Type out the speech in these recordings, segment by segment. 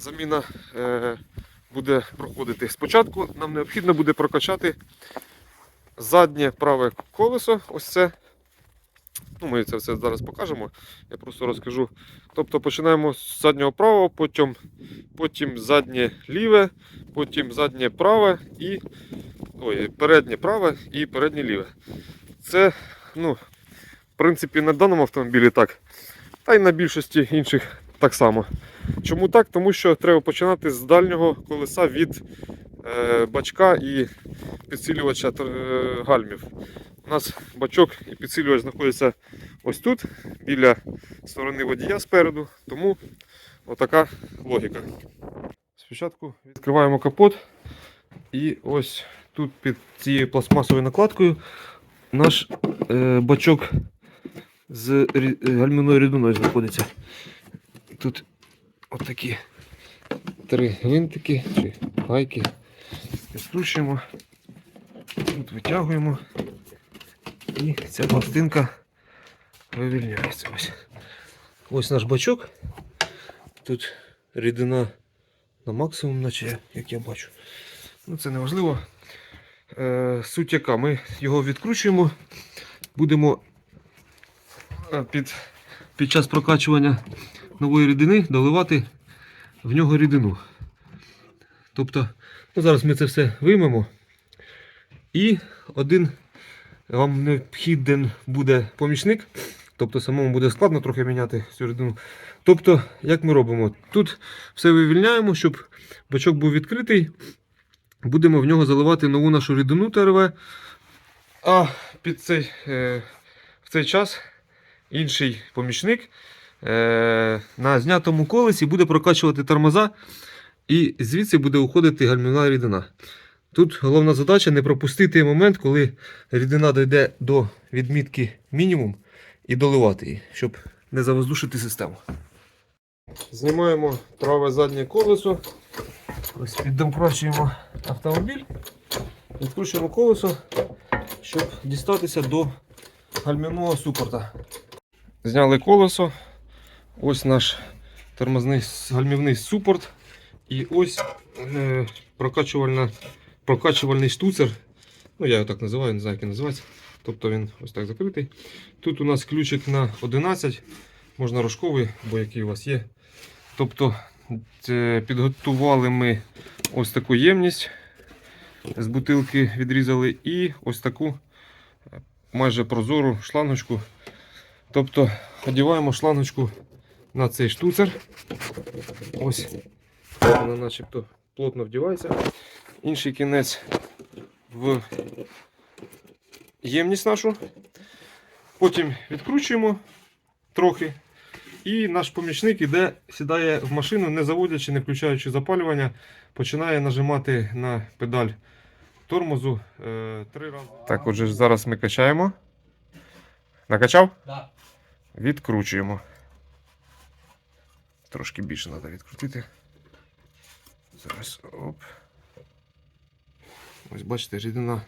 заміна е, буде проходити. Спочатку нам необхідно буде прокачати заднє праве колесо. Ось це. Ну, ми це все зараз покажемо. Я просто розкажу. Тобто починаємо з заднього правого, потім, потім заднє ліве, потім заднє праве і ой, переднє праве і переднє ліве. Це, ну, в принципі, на даному автомобілі так. Та й на більшості інших так само. Чому так? Тому що треба починати з дальнього колеса від е, бачка і підсилювача е, гальмів. У нас бачок і підсилювач знаходяться ось тут, біля сторони водія спереду, тому отака логіка. Спочатку відкриваємо капот, і ось тут під цією пластмасовою накладкою наш е, бачок з гальмівною рідиною знаходиться. Тут отакі три гвинтики чи гайки. Відкручуємо, тут витягуємо. І ця пластинка вивільняється. Ось. Ось наш бачок. Тут рідина на максимум, наче як я бачу. Ну, це не важливо. Е, суть яка, ми його відкручуємо, будемо е, під, під час прокачування нової рідини доливати в нього рідину. Тобто, ну, зараз ми це все виймемо. І один вам необхіден буде помічник. Тобто самому буде складно трохи міняти цю рідину. Тобто, як ми робимо? Тут все вивільняємо, щоб бачок був відкритий. Будемо в нього заливати нову нашу рідину ТРВ. А під цей, е, в цей час інший помічник е, на знятому колесі буде прокачувати тормоза, і звідси буде уходити гальмівна рідина. Тут головна задача не пропустити момент, коли рідина дійде до відмітки мінімум і доливати її, щоб не завоздушити систему. Знімаємо праве заднє колесо. Ось піддомкручуємо автомобіль, відкручуємо колесо, щоб дістатися до гальмівного супорта. Зняли колесо. Ось наш тормозний гальмівний супорт. І ось е, прокачувальна, прокачувальний штуцер. Ну, я його так називаю, не знаю, як він називається. Тобто він ось так закритий. Тут у нас ключик на 11, можна рожковий, бо який у вас є. Тобто підготували ми ось таку ємність. З бутилки відрізали і ось таку е, майже прозору шлангочку. Тобто одіваємо шлангочку на цей штуцер. Ось вона начебто плотно вдівається. Інший кінець в ємність нашу. Потім відкручуємо трохи. І наш помічник іде, сідає в машину, не заводячи, не включаючи запалювання, починає нажимати на педаль тормозу е, три рази. Так, отже, зараз ми качаємо. Накачав? Да. Відкручуємо. Трошки більше треба відкрутити. Зараз оп. Ось бачите, рідина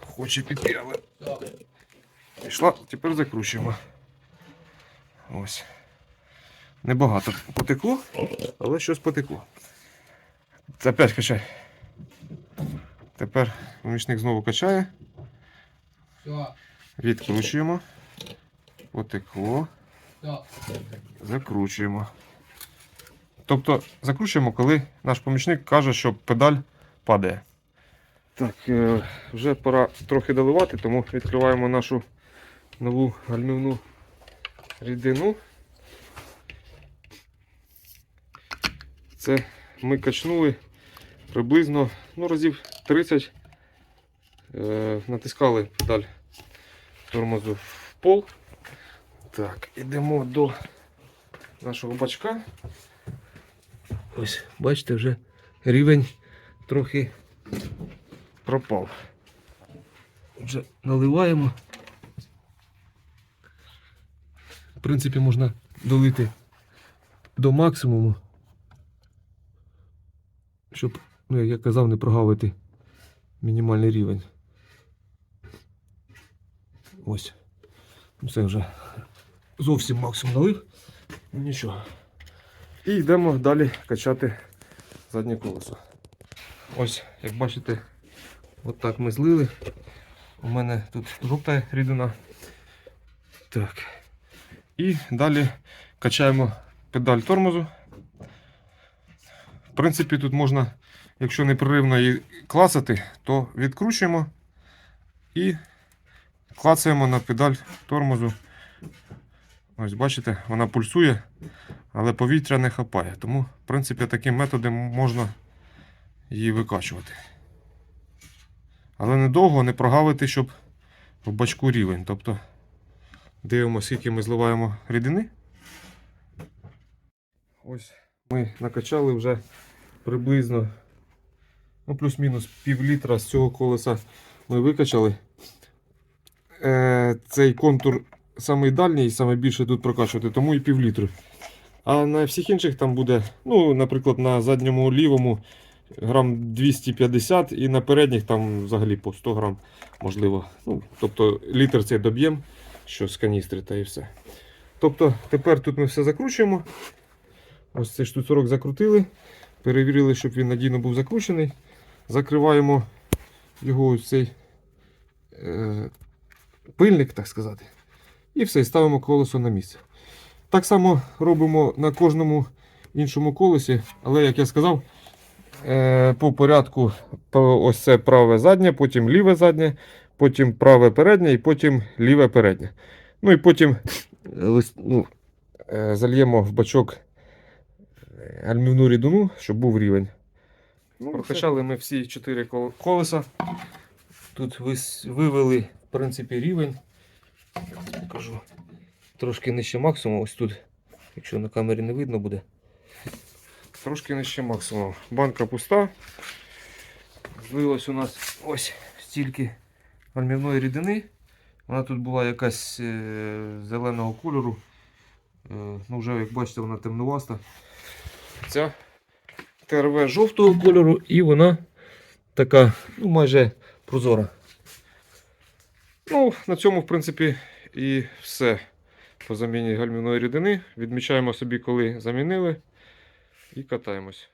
хоче піти, але пішла. Тепер закручуємо. Ось. Небагато потекло, але щось потекло. Це Опять качай. Тепер помічник знову качає. Відкручуємо. Потекло. Да. Закручуємо. Тобто закручуємо, коли наш помічник каже, що педаль падає. Так, е, вже пора трохи доливати, тому відкриваємо нашу нову гальмівну рідину. Це ми качнули приблизно ну, разів 30. Е, натискали педаль тормозу в пол. Так, ідемо до нашого бачка. Ось, бачите, вже рівень трохи пропав. Отже, наливаємо. В принципі, можна долити до максимуму, щоб, ну, як я казав, не прогавити мінімальний рівень. Ось. Це вже зовсім максимум налив. Ну, Нічого. І йдемо далі качати заднє колесо. Ось, як бачите, от так ми злили. У мене тут жовта рідина. Так. І далі качаємо педаль тормозу. В принципі, тут можна, якщо непреривно її клацати, то відкручуємо і клацаємо на педаль тормозу. Ось бачите, вона пульсує, але повітря не хапає. Тому, в принципі, таким методом можна її викачувати. Але недовго не прогавити, щоб в бачку рівень. Тобто дивимося, скільки ми зливаємо рідини. Ось ми накачали вже приблизно ну, плюс-мінус пів літра з цього колеса ми викачали. Е, цей контур самий дальній і саме більше тут прокачувати, тому і пів літру. А на всіх інших там буде, ну, наприклад, на задньому лівому грам 250 і на передніх там взагалі по 100 грам, можливо. Ну, тобто літр цей доб'єм, що з каністри та і все. Тобто тепер тут ми все закручуємо. Ось цей штуцерок закрутили. Перевірили, щоб він надійно був закручений. Закриваємо його ось цей е, пильник, так сказати. І все, і ставимо колесо на місце. Так само робимо на кожному іншому колесі, але, як я сказав, е, по порядку ось це праве заднє, потім ліве заднє, потім праве переднє і потім ліве переднє. Ну і потім е, ну, е, зальємо в бачок альмівну рідину, щоб був рівень. Ну, Прокачали ми всі чотири колеса. Тут вивели, в принципі, рівень. Покажу. Трошки нижче максимуму. Ось тут, якщо на камері не видно буде. Трошки нижче максимуму. Банка пуста. Злилось у нас ось стільки альмівної рідини. Вона тут була якась е, зеленого кольору. Е, ну, вже, як бачите, вона темнуваста. Ця ТРВ жовтого кольору і вона така, ну, майже прозора. Ну, на цьому, в принципі, і все по заміні гальмівної рідини. Відмічаємо собі, коли замінили, і катаємось.